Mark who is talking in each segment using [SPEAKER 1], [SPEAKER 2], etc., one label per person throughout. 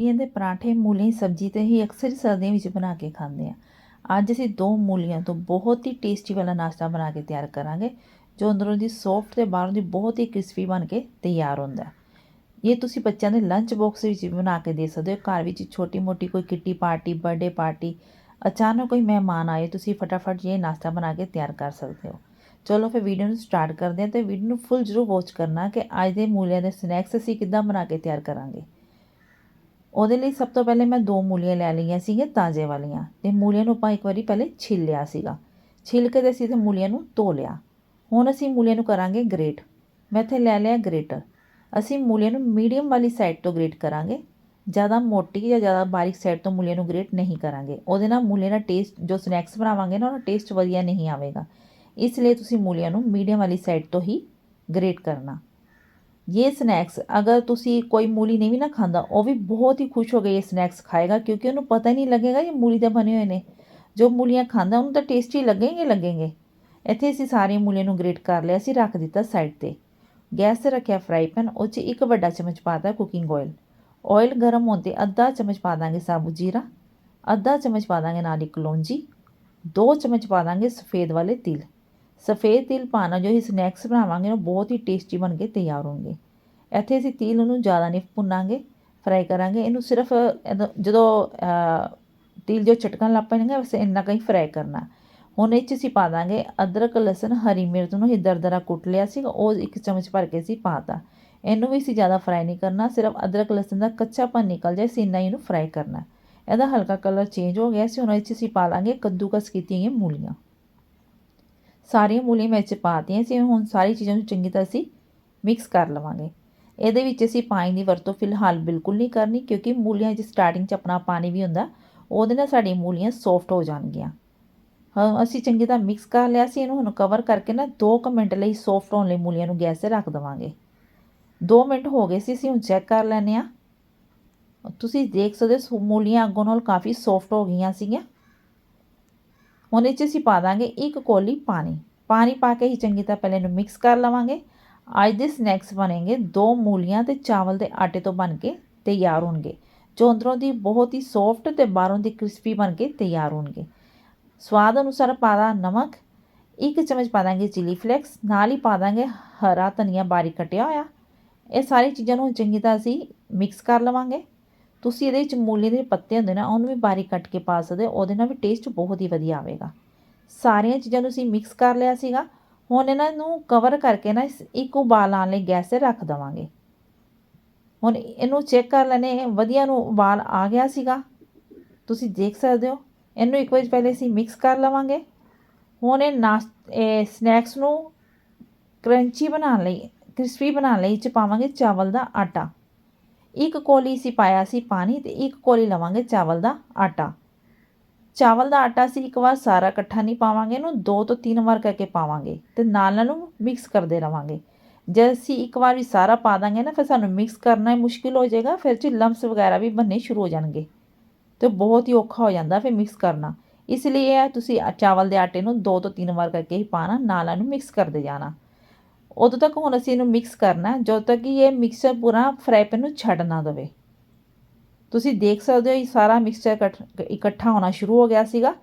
[SPEAKER 1] ਮੂਲੀਆਂ ਦੇ ਪਰਾਂਠੇ ਮੂਲੀਆਂ ਦੀ ਸਬਜ਼ੀ ਤੇ ਹੀ ਅਕਸਰ ਸਰਦੀਆਂ ਵਿੱਚ ਬਣਾ ਕੇ ਖਾਂਦੇ ਆ। ਅੱਜ ਅਸੀਂ ਦੋ ਮੂਲੀਆਂ ਤੋਂ ਬਹੁਤ ਹੀ ਟੇਸਟੀ ਵਾਲਾ ਨਾਸ਼ਤਾ ਬਣਾ ਕੇ ਤਿਆਰ ਕਰਾਂਗੇ, ਜੋ ਅੰਦਰੋਂ ਦੀ ਸੌਫਟ ਤੇ ਬਾਹਰੋਂ ਦੀ ਬਹੁਤ ਹੀ ਕ੍ਰਿਸਪੀ ਬਣ ਕੇ ਤਿਆਰ ਹੁੰਦਾ ਹੈ। ਇਹ ਤੁਸੀਂ ਬੱਚਿਆਂ ਦੇ ਲੰਚ ਬਾਕਸ ਵਿੱਚ ਵੀ ਬਣਾ ਕੇ ਦੇ ਸਕਦੇ ਹੋ। ਘਰ ਵਿੱਚ ਛੋਟੀ ਮੋਟੀ ਕੋਈ ਕਿੱਟੀ ਪਾਰਟੀ ਬਰਥਡੇ ਪਾਰਟੀ, ਅਚਾਨਕ ਕੋਈ ਮਹਿਮਾਨ ਆਏ, ਤੁਸੀਂ ਫਟਾਫਟ ਇਹ ਨਾਸ਼ਤਾ ਬਣਾ ਕੇ ਤਿਆਰ ਕਰ ਸਕਦੇ ਹੋ। ਚਲੋ ਫਿਰ ਵੀਡੀਓ ਨੂੰ ਸਟਾਰਟ ਕਰਦੇ ਹਾਂ ਤੇ ਵੀਡੀਓ ਨੂੰ ਫੁੱਲ ਜ਼ਰੂਰ ਵਾਚ ਕਰਨਾ ਕਿ ਅੱਜ ਦੇ ਮੂਲਿਆਂ ਦੇ ਸਨੈਕਸ ਅਸੀਂ ਕਿੱਦਾਂ ਬਣਾ ਕੇ ਤਿਆਰ ਕਰਾਂਗੇ। ਉਹਦੇ ਲਈ ਸਭ ਤੋਂ ਪਹਿਲੇ ਮੈਂ ਦੋ ਮੂਲੀਆਂ ਲੈ ਲਈਆਂ ਸੀਗੀਆਂ ਤਾਜ਼ੇ ਵਾਲੀਆਂ ਤੇ ਮੂਲੀਆਂ ਨੂੰ ਆਪਾਂ ਇੱਕ ਵਾਰੀ ਪਹਿਲੇ ਛਿੱਲ ਲਿਆ ਸੀਗਾ। ਛਿੱਲ ਕੇ ਤੇ ਅਸੀਂ ਤੇ ਮੂਲੀਆਂ ਨੂੰ ਧੋ ਲਿਆ। ਹੁਣ ਅਸੀਂ ਮੂਲੀਆਂ ਨੂੰ ਕਰਾਂਗੇ ਗ੍ਰੇਟ। ਮੈਂ ਇੱਥੇ ਲੈ ਲਿਆ ਗ੍ਰੇਟਰ। ਅਸੀਂ ਮੂਲੀਆਂ ਨੂੰ ਮੀਡੀਅਮ ਵਾਲੀ ਸਾਈਡ ਤੋਂ ਗ੍ਰੇਟ ਕਰਾਂਗੇ। ਜ਼ਿਆਦਾ ਮੋਟੀ ਜਾਂ ਜ਼ਿਆਦਾ ਬਾਰੀਕ ਸਾਈਡ ਤੋਂ ਮੂਲੀਆਂ ਨੂੰ ਗ੍ਰੇਟ ਨਹੀਂ ਕਰਾਂਗੇ। ਉਹਦੇ ਨਾਲ ਮੂਲੀਆਂ ਦਾ ਟੇਸਟ, ਜੋ ਸਨੈਕਸ ਬਣਾਵਾਂਗੇ ਨਾ, ਉਹਦਾ ਟੇਸਟ ਵਧੀਆ ਨਹੀਂ ਆਵੇਗਾ। ਇਸ ਲਈ ਤੁਸੀਂ ਮੂਲੀਆਂ ਨੂੰ ਮੀਡੀਅਮ ਵਾਲੀ ਸਾਈਡ ਤੋਂ ਹੀ ਗ੍ਰੇਟ ਕਰਨਾ। ਇਹ ਸਨੈਕਸ ਅਗਰ ਤੁਸੀਂ ਕੋਈ ਮੂਲੀ ਨਹੀਂ ਵੀ ਨਾ ਖਾਂਦਾ ਉਹ ਵੀ ਬਹੁਤ ਹੀ ਖੁਸ਼ ਹੋ ਕੇ ਇਹ ਸਨੈਕਸ ਖਾਏਗਾ ਕਿਉਂਕਿ ਉਹਨੂੰ ਪਤਾ ਹੀ ਨਹੀਂ ਲੱਗੇਗਾ ਇਹ ਮੂਲੀ ਦੇ ਬਣੇ ਹੋਏ ਨੇ ਜੋ ਮੂਲੀਆਂ ਖਾਂਦਾ ਉਹਨੂੰ ਤਾਂ ਟੇਸਟੀ ਲੱਗेंगे ਲੱਗेंगे ਇੱਥੇ ਅਸੀਂ ਸਾਰੇ ਮੂਲੀਆਂ ਨੂੰ ਗ੍ਰੇਟ ਕਰ ਲਿਆ ਸੀ ਰੱਖ ਦਿੱਤਾ ਸਾਈਡ ਤੇ ਗੈਸ ਤੇ ਰੱਖਿਆ ਫਰਾਈ ਪੈਨ ਉਹ 'ਚ ਇੱਕ ਵੱਡਾ ਚਮਚ ਪਾਤਾ ਕੁਕਿੰਗ ਆਇਲ ਆਇਲ ਗਰਮ ਹੋਣ ਤੇ ਅੱਧਾ ਚਮਚ ਪਾ ਦਾਂਗੇ ਸਾਬੂ ਜੀਰਾ ਅੱਧਾ ਚਮਚ ਪਾ ਦਾਂਗੇ ਨਾਲ ਇੱਕ ਕਲੌਂਜੀ ਦੋ ਚਮਚ ਪਾ ਦਾਂਗੇ ਸਫੇਦ ਵਾਲੇ ਤਿਲ ਸਫੇਦ ਤਿਲ ਪਾਣਾ ਜੋ ਹੀ ਸਨੈਕਸ ਬਣਾਵਾਂਗੇ ਉਹ ਬਹੁਤ ਹੀ ਟੇਸਟੀ ਬਣ ਕੇ ਤਿਆਰ ਹੋਣਗੇ। ਇੱਥੇ ਅਸੀਂ ਤਿਲ ਨੂੰ ਜ਼ਿਆਦਾ ਨਹੀਂ ਭੁੰਨਾਂਗੇ ਫਰਾਈ ਕਰਾਂਗੇ। ਇਹਨੂੰ ਸਿਰਫ ਜਦੋਂ ਤਿਲ ਜੋ ਚਟਕਣ ਲੱਗ ਪੈਣਗੇ ਵਸੇ ਇੰਨਾ ਕਹੀਂ ਫਰਾਈ ਕਰਨਾ। ਹੁਣ ਇਹ 'ਚ ਅਸੀਂ ਪਾ ਦਾਂਗੇ ਅਦਰਕ, ਲਸਣ, ਹਰੀ ਮਿਰਚ ਨੂੰ ਹੀ ਦਰਦਰਾ ਕੁੱਟ ਲਿਆ ਸੀ, ਉਹ ਇੱਕ ਚਮਚ ਭਰ ਕੇ ਅਸੀਂ ਪਾਤਾ ਇਹਨੂੰ ਵੀ ਅਸੀਂ ਜ਼ਿਆਦਾ ਫਰਾਈ ਨਹੀਂ ਕਰਨਾ, ਸਿਰਫ ਅਦਰਕ, ਲਸਣ ਦਾ ਕੱਚਾਪਨ ਨਿਕਲ ਜਾਏ ਸੀ ਇੰਨਾ ਹੀ ਇਹਨੂੰ ਫਰਾਈ ਕਰਨਾ। ਇਹਦਾ ਹਲਕਾ ਕਲਰ ਚੇਂਜ ਹੋ ਗਿਆ ਸੀ, ਹੁਣ ਇਹ 'ਚ ਅਸੀਂ ਪਾ ਲਾਂਗੇ ਕੱਦੂਕਸ ਕੀਤੀਆਂ ਗਈਆਂ ਮੂਲੀਆਂ। ਸਾਰੀਆਂ ਮੂਲੀਆਂ ਮੈਂ ਚ ਪਾਤੀਆਂ ਸੀ, ਹੁਣ ਸਾਰੀ ਚੀਜ਼ਾਂ ਨੂੰ ਚੰਗੀ ਤਰ੍ਹਾਂ ਅਸੀਂ ਮਿਕਸ ਕਰ ਲਵਾਂਗੇ। ਇਹਦੇ ਵਿੱਚ ਅਸੀਂ ਪਾਣੀ ਦੀ ਵਰਤੋਂ ਫਿਲਹਾਲ ਬਿਲਕੁਲ ਨਹੀਂ ਕਰਨੀ, ਕਿਉਂਕਿ ਮੂਲੀਆਂ 'ਚ ਸਟਾਰਟਿੰਗ 'ਚ ਆਪਣਾ ਪਾਣੀ ਵੀ ਹੁੰਦਾ, ਉਹਦੇ ਨਾਲ ਸਾਡੀਆਂ ਮੂਲੀਆਂ ਸੌਫਟ ਹੋ ਜਾਣਗੀਆਂ। ਹਾਂ, ਅਸੀਂ ਚੰਗੀ ਤਰ੍ਹਾਂ ਮਿਕਸ ਕਰ ਲਿਆ ਸੀ, ਇਹਨੂੰ ਹੁਣ ਕਵਰ ਕਰਕੇ ਨਾ 2 ਮਿੰਟ ਲਈ ਸੌਫਟ ਹੋਣ ਲਈ ਮੂਲੀਆਂ ਨੂੰ ਗੈਸ 'ਤੇ ਰੱਖ ਦਵਾਂਗੇ। 2 ਮਿੰਟ ਹੋ ਗਏ ਸੀ, ਅਸੀਂ ਹੁਣ ਚੈੱਕ ਕਰ ਲੈਨੇ ਆ ਤੁਸੀਂ ਦੇਖ ਸਕਦੇ ਹੋ ਮੂਲੀਆਂ ਅੱਗੋਂ ਨਾਲ ਕਾਫੀ ਸੌਫਟ ਹੋ ਗਈਆਂ ਸੀਗੀਆਂ। ਹੁਣ ਇਹ 'ਚ ਅਸੀਂ ਪਾ ਦਾਂਗੇ ਇੱਕ ਕੋਲੀ ਪਾਣੀ। ਪਾਣੀ ਪਾ ਕੇ ਹੀ ਚੰਗੀ ਤਰ੍ਹਾਂ ਪਹਿਲੇ ਇਹਨੂੰ ਮਿਕਸ ਕਰ ਲਵਾਂਗੇ। ਅੱਜ ਦੇ ਸਨੈਕਸ ਬਣेंगे ਦੋ ਮੂਲੀਆਂ ਤੇ ਚਾਵਲ ਦੇ ਆਟੇ ਤੋਂ ਬਣ ਕੇ ਤਿਆਰ ਹੋਣਗੇ। ਜੋ ਅੰਦਰੋਂ ਦੀ ਬਹੁਤ ਹੀ ਸੌਫਟ ਤੇ ਬਾਹਰੋਂ ਦੀ ਕ੍ਰਿਸਪੀ ਬਣ ਕੇ ਤਿਆਰ ਹੋਣਗੇ। ਸਵਾਦ ਅਨੁਸਾਰ ਪਾ ਦਾ ਨਮਕ। ਇੱਕ ਚਮਚ ਪਾ ਦਾਂਗੇ ਚਿਲੀ ਫਲੇਕਸ ਨਾਲ ਹੀ ਪਾ ਦਾਂਗੇ ਹਰਾ ਧਨੀਆ ਬਾਰੀਕ ਕਟਿਆ ਹੋਇਆ। ਇਹ ਸਾਰੀ ਚੀਜ਼ਾਂ ਨੂੰ ਚੰਗੀ ਤਰ੍ਹਾਂ ਅਸੀਂ ਮਿਕਸ ਕਰ ਲਵਾਂਗੇ। ਤੁਸੀਂ ਇਹਦੇ ਵਿੱਚ ਮੂਲੀ ਦੇ ਪੱਤੇ ਹੁੰਦੇ ਨਾ, ਉਹਨੂੰ ਵੀ ਬਾਰੀਕ ਕੱਟ ਕੇ ਪਾ ਸਕਦੇ ਹੋ, ਉਹਦੇ ਨਾਲ ਵੀ ਟੇਸਟ ਬਹੁਤ ਹੀ ਵਧੀਆ ਆਵੇਗਾ। ਸਾਰੀਆਂ ਚੀਜ਼ਾਂ ਨੂੰ ਅਸੀਂ ਮਿਕਸ ਕਰ ਲਿਆ ਸੀਗਾ, ਹੁਣ ਇਹਨਾਂ ਨੂੰ ਕਵਰ ਕਰਕੇ ਨਾ ਇੱਕ ਉਬਾਲ ਆਉਣ ਲਈ ਗੈਸ 'ਤੇ ਰੱਖ ਦਵਾਂਗੇ। ਹੁਣ ਇਹਨੂੰ ਚੈੱਕ ਕਰ ਲੈਨੇ ਵਧੀਆ ਨੂੰ ਉਬਾਲ ਆ ਗਿਆ ਸੀਗਾ। ਤੁਸੀਂ ਦੇਖ ਸਕਦੇ ਹੋ, ਇਹਨੂੰ ਇੱਕ ਵਾਰ ਪਹਿਲੇ ਅਸੀਂ ਮਿਕਸ ਕਰ ਲਵਾਂਗੇ। ਹੁਣ ਇਹ ਨਾਸ਼, ਇਹ ਸਨੈਕਸ ਨੂੰ ਕਰੰਚੀ ਬਣਾਉਣ ਲਈ ਕ੍ਰਿਸਪੀ ਬਣਾਉਣ ਲਈ ਚ ਪਾਵਾਂਗੇ ਚਾਵਲ ਦਾ ਆਟਾ। ਇੱਕ ਕੋਲੀ ਸੀ ਪਾਇਆ ਸੀ ਪਾਣੀ ਤੇ ਇੱਕ ਕੋਲੀ ਲਵਾਂਗੇ ਚਾਵਲ ਦਾ ਆਟਾ। ਚਾਵਲ ਦਾ ਆਟਾ ਸੀ ਇੱਕ ਵਾਰ ਸਾਰਾ ਇਕੱਠਾ ਨਹੀਂ ਪਾਵਾਂਗੇ, ਇਹਨੂੰ ਦੋ ਤੋਂ ਤਿੰਨ ਵਾਰ ਕਰਕੇ ਪਾਵਾਂਗੇ ਤੇ ਨਾਲ ਨਾਲ ਨੂੰ ਮਿਕਸ ਕਰਦੇ ਰਵਾਂਗੇ। ਜੇ ਅਸੀਂ ਇੱਕ ਵਾਰ ਵੀ ਸਾਰਾ ਪਾ ਦਾਂਗੇ ਨਾ, ਫਿਰ ਸਾਨੂੰ ਮਿਕਸ ਕਰਨਾ ਹੀ ਮੁਸ਼ਕਿਲ ਹੋ ਜਾਏਗਾ, ਫਿਰ ਚ ਲੰਪਸ ਵਗੈਰਾ ਵੀ ਬਣਨੇ ਸ਼ੁਰੂ ਹੋ ਜਾਣਗੇ ਤੇ ਬਹੁਤ ਹੀ ਔਖਾ ਹੋ ਜਾਂਦਾ ਫਿਰ ਮਿਕਸ ਕਰਨਾ। ਇਸ ਲਈ ਇਹ ਤੁਸੀਂ ਚਾਵਲ ਦੇ ਆਟੇ ਨੂੰ ਦੋ ਤੋਂ ਤਿੰਨ ਵਾਰ ਕਰਕੇ ਹੀ ਪਾਣਾ, ਨਾਲ ਨੂੰ ਮਿਕਸ ਕਰਦੇ ਜਾਣਾ। ਉਦੋਂ ਤੱਕ ਹੁਣ ਅਸੀਂ ਇਹਨੂੰ ਮਿਕਸ ਕਰਨਾ ਜਦੋਂ ਤੱਕ ਕਿ ਇਹ ਮਿਕਸਚਰ ਪੂਰਾ ਫਰਾਈ ਪੈਨ ਨੂੰ ਛੱਡ ਨਾ ਦੇਵੇ। ਤੁਸੀਂ ਦੇਖ ਸਕਦੇ ਹੋ ਇਹ ਸਾਰਾ ਮਿਕਸਚਰ ਇਕੱਠਾ ਹੋਣਾ ਸ਼ੁਰੂ ਹੋ ਗਿਆ ਸੀਗਾ।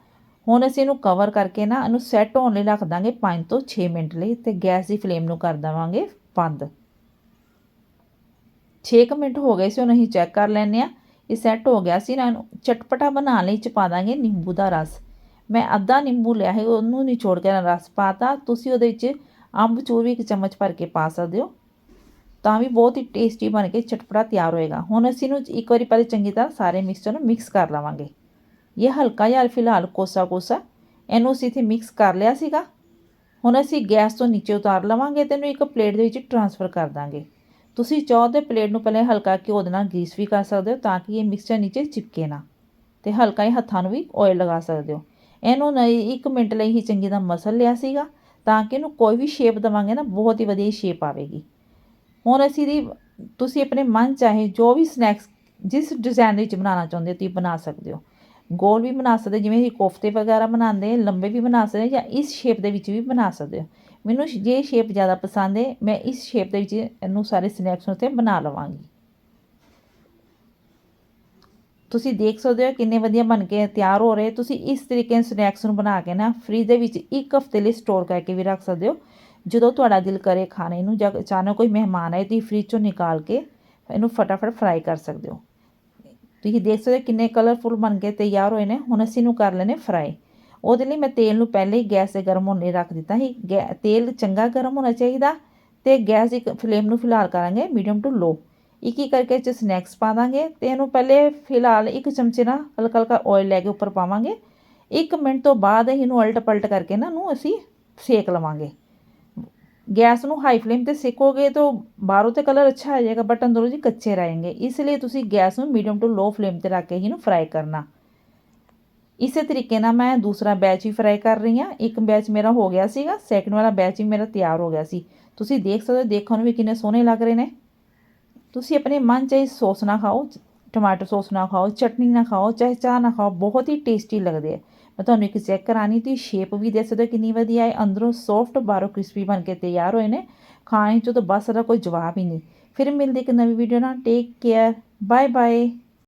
[SPEAKER 1] ਹੁਣ ਅਸੀਂ ਇਹਨੂੰ ਕਵਰ ਕਰਕੇ ਨਾ ਇਹਨੂੰ ਸੈੱਟ ਹੋਣ ਲਈ ਰੱਖ ਦਾਂਗੇ 5 ਤੋਂ 6 ਮਿੰਟ ਲਈ ਤੇ ਗੈਸ ਦੀ ਫਲੇਮ ਨੂੰ ਕਰ ਦੇਵਾਂਗੇ ਬੰਦ। 6 ਮਿੰਟ ਹੋ ਗਏ ਸੀ, ਹੁਣ ਅਸੀਂ ਚੈੱਕ ਕਰ ਲੈਨੇ ਆ ਇਹ ਸੈੱਟ ਹੋ ਗਿਆ ਸੀ ਨਾ ਇਹਨੂੰ ਚਟਪਟਾ ਬਣਾਉਣ ਲਈ ਚ ਪਾ ਦਾਂਗੇ ਨਿੰਬੂ ਦਾ ਰਸ। ਮੈਂ ਅੱਧਾ ਨਿੰਬੂ ਲਿਆ ਹੈ ਉਹਨੂੰ ਨਿਚੋੜ ਕੇ ਰਸ ਪਾਤਾ ਤੁਸੀਂ ਉਹਦੇ ਵਿੱਚ ਅੰਬ ਚੂਰ ਵੀ ਇੱਕ ਚਮਚ ਭਰ ਕੇ ਪਾ ਸਕਦੇ ਹੋ। ਤਾਂ ਵੀ ਬਹੁਤ ਹੀ ਟੇਸਟੀ ਬਣ ਕੇ ਚਟਪਟਾ ਤਿਆਰ ਹੋਏਗਾ। ਹੁਣ ਅਸੀਂ ਇਹਨੂੰ ਇੱਕ ਵਾਰੀ ਪਹਿਲੇ ਚੰਗੀ ਤਰ੍ਹਾਂ ਸਾਰੇ ਮਿਕਸਚਰ ਨੂੰ ਮਿਕਸ ਕਰ ਲਵਾਂਗੇ। ਇਹ ਹਲਕਾ ਜਿਹਾ ਫਿਲਹਾਲ ਕੋਸਾ ਕੋਸਾ ਇਹਨੂੰ ਅਸੀਂ ਇੱਥੇ ਮਿਕਸ ਕਰ ਲਿਆ ਸੀਗਾ। ਹੁਣ ਅਸੀਂ ਗੈਸ ਤੋਂ ਨੀਚੇ ਉਤਾਰ ਲਵਾਂਗੇ ਤੇ ਇਹਨੂੰ ਇੱਕ ਪਲੇਟ ਦੇ ਵਿੱਚ ਟਰਾਂਸਫਰ ਕਰ ਦਾਂਗੇ। ਤੁਸੀਂ ਚਾਹੋ ਤੇ ਪਲੇਟ ਨੂੰ ਪਹਿਲੇ ਹਲਕਾ ਘਿਓ ਦੇ ਨਾਲ ਗਰੀਸ ਵੀ ਕਰ ਸਕਦੇ ਹੋ ਤਾਂ ਕਿ ਇਹ ਮਿਕਸਚਰ ਨੀਚੇ ਚਿਪਕੇ ਨਾ। ਤੇ ਹਲਕਾ ਹੀ ਹੱਥਾਂ ਨੂੰ ਵੀ ਆਇਲ ਲਗਾ ਸਕਦੇ ਹੋ। ਇਹਨੂੰ ਨਹੀਂ 1 ਮਿੰਟ ਲਈ ਹੀ ਚੰਗੀ ਤਰ੍ਹਾਂ ਮਸਲ ਲਿਆ ਸੀਗਾ। ਤਾਂ ਕਿ ਇਹਨੂੰ ਕੋਈ ਵੀ ਸ਼ੇਪ ਦਵਾਂਗੇ ਨਾ, ਬਹੁਤ ਹੀ ਵਧੀਆ ਸ਼ੇਪ ਆਵੇਗੀ। ਹੁਣ ਅਸੀਂ ਦੀ ਤੁਸੀਂ ਆਪਣੇ ਮਨ ਚਾਹੇ ਜੋ ਵੀ ਸਨੈਕਸ ਜਿਸ ਡਿਜ਼ਾਈਨ ਦੇ ਵਿੱਚ ਬਣਾਉਣਾ ਚਾਹੁੰਦੇ ਹੋ, ਤੁਸੀਂ ਬਣਾ ਸਕਦੇ ਹੋ। ਗੋਲ ਵੀ ਬਣਾ ਸਕਦੇ ਜਿਵੇਂ ਅਸੀਂ ਕੋਫਤੇ ਵਗੈਰਾ ਬਣਾਉਂਦੇ ਲੰਬੇ ਵੀ ਬਣਾ ਸਕਦੇ ਜਾਂ ਇਸ ਸ਼ੇਪ ਦੇ ਵਿੱਚ ਵੀ ਬਣਾ ਸਕਦੇ ਹੋ। ਮੈਨੂੰ ਜੇ ਸ਼ੇਪ ਜ਼ਿਆਦਾ ਪਸੰਦ ਹੈ, ਮੈਂ ਇਸ ਸ਼ੇਪ ਦੇ ਵਿੱਚ ਇਹਨੂੰ ਸਾਰੇ ਸਨੈਕਸ ਉੱਤੇ ਬਣਾ ਲਵਾਂਗੀ। ਤੁਸੀਂ ਦੇਖ ਸਕਦੇ ਹੋ ਕਿੰਨੇ ਵਧੀਆ ਬਣ ਕੇ ਤਿਆਰ ਹੋ ਰਹੇ। ਤੁਸੀਂ ਇਸ ਤਰੀਕੇ ਸਨੈਕਸ ਨੂੰ ਬਣਾ ਕੇ ਨਾ ਫ੍ਰਿਜ ਦੇ ਵਿੱਚ ਇੱਕ ਹਫ਼ਤੇ ਲਈ ਸਟੋਰ ਕਰਕੇ ਵੀ ਰੱਖ ਸਕਦੇ ਹੋ। ਜਦੋਂ ਤੁਹਾਡਾ ਦਿਲ ਕਰੇ ਖਾਣੇ ਨੂੰ ਜਾਂ ਅਚਾਨਕ ਕੋਈ ਮਹਿਮਾਨ ਆਏ, ਤੁਸੀਂ ਫ੍ਰਿਜ ਚੋਂ ਨਿਕਾਲ ਕੇ ਇਹਨੂੰ ਫਟਾਫਟ ਫਰਾਈ ਕਰ ਸਕਦੇ ਹੋ। ਤੁਸੀਂ ਦੇਖ ਸਕਦੇ ਹੋ ਕਿੰਨੇ ਕਲਰਫੁਲ ਬਣ ਕੇ ਤਿਆਰ ਹੋਏ ਨੇ। ਹੁਣ ਅਸੀਂ ਇਹਨੂੰ ਕਰ ਲੈਨੇ ਫਰਾਈ ਉਹਦੇ ਲਈ ਮੈਂ ਤੇਲ ਨੂੰ ਪਹਿਲੇ ਹੀ ਗੈਸ ਤੇ ਗਰਮ ਹੋਣੇ ਰੱਖ ਦਿੱਤਾ ਸੀ। ਗੈ- ਤੇਲ ਚੰਗਾ ਗਰਮ ਹੋਣਾ ਚਾਹੀਦਾ ਤੇ ਗੈਸ ਦੀ ਫਲੇਮ ਨੂੰ ਫਿਲਹਾਲ ਕਰਾਂਗੇ ਮੀਡੀਅਮ ਟੂ ਲੋ ਇੱਕ ਇੱਕ ਕਰਕੇ ਚ ਸਨੈਕਸ ਪਾ ਦਾਂਗੇ ਤੇ ਇਹਨੂੰ ਪਹਿਲੇ ਫਿਲਹਾਲ ਇੱਕ ਚਮਚੇ ਨਾਲ ਹਲਕਾ ਹਲਕਾ ਆਇਲ ਲੈ ਕੇ ਉੱਪਰ ਪਾਵਾਂਗੇ। ਇੱਕ ਮਿੰਟ ਤੋਂ ਬਾਅਦ ਇਹਨੂੰ ਅਲਟ ਪਲਟ ਕਰਕੇ ਨਾ ਨੂੰ ਅਸੀਂ ਸੇਕ ਲਵਾਂਗੇ। ਗੈਸ ਨੂੰ ਹਾਈ ਫਲੇਮ ਤੇ ਸੇਕੋਗੇ ਤਾਂ ਬਾਹਰੋਂ ਤੇ ਕਲਰ ਅੱਛਾ ਆ ਜਾਏਗਾ ਬਟ ਅੰਦਰੋਂ ਜੀ ਕੱਚੇ ਰਹਿਣਗੇ ਇਸ ਲਈ ਤੁਸੀਂ ਗੈਸ ਨੂੰ ਮੀਡੀਅਮ ਟੂ ਲੋ ਫਲੇਮ ਤੇ ਰੱਖ ਕੇ ਇਹਨੂੰ ਫਰਾਈ ਕਰਨਾ। ਇਸੇ ਤਰੀਕੇ ਨਾਲ ਮੈਂ ਦੂਸਰਾ ਬੈਚ ਵੀ ਫਰਾਈ ਕਰ ਰਹੀ ਹਾਂ। ਇੱਕ ਬੈਚ ਮੇਰਾ ਹੋ ਗਿਆ ਸੀਗਾ ਸੈਕਿੰਡ ਵਾਲਾ ਬੈਚ ਵੀ ਮੇਰਾ ਤਿਆਰ ਹੋ ਗਿਆ ਸੀ। ਤੁਸੀਂ ਦੇਖ ਸਕਦੇ ਹੋ, ਦੇਖਣ ਨੂੰ ਵੀ ਕਿੰਨੇ ਸੋਹਣੇ ਲੱਗ ਰਹੇ ਨੇ। ਤੁਸੀਂ ਆਪਣੇ ਮਨ ਚਾਹੇ ਸੌਸ ਨਾ ਖਾਓ, ਟਮਾਟਰ ਸੌਸ ਨਾ ਖਾਓ, ਚਟਨੀ ਨਾ ਖਾਓ, ਚਾਹੇ ਚਾਹ ਨਾ ਖਾਓ, ਬਹੁਤ ਹੀ ਟੇਸਟੀ ਲੱਗਦੇ ਆ। ਮੈਂ ਤੁਹਾਨੂੰ ਇੱਕ ਚੈੱਕ ਕਰਾਣੀ ਤੀ ਸ਼ੇਪ ਵੀ ਦੇਖ ਸਕਦੇ ਕਿੰਨੀ ਵਧੀਆ ਹੈ। ਅੰਦਰੋਂ ਸੌਫਟ ਬਾਹਰੋਂ ਕ੍ਰਿਸਪੀ ਬਣ ਕੇ ਤਿਆਰ ਹੋਏ ਨੇ। ਖਾਣ 'ਚ ਤਾਂ ਬਸ ਦਾ ਕੋਈ ਜਵਾਬ ਹੀ ਨਹੀਂ। ਫਿਰ ਮਿਲਦੇ ਇੱਕ ਨਵੀਂ ਵੀਡੀਓ ਨਾਲ। Take care bye bye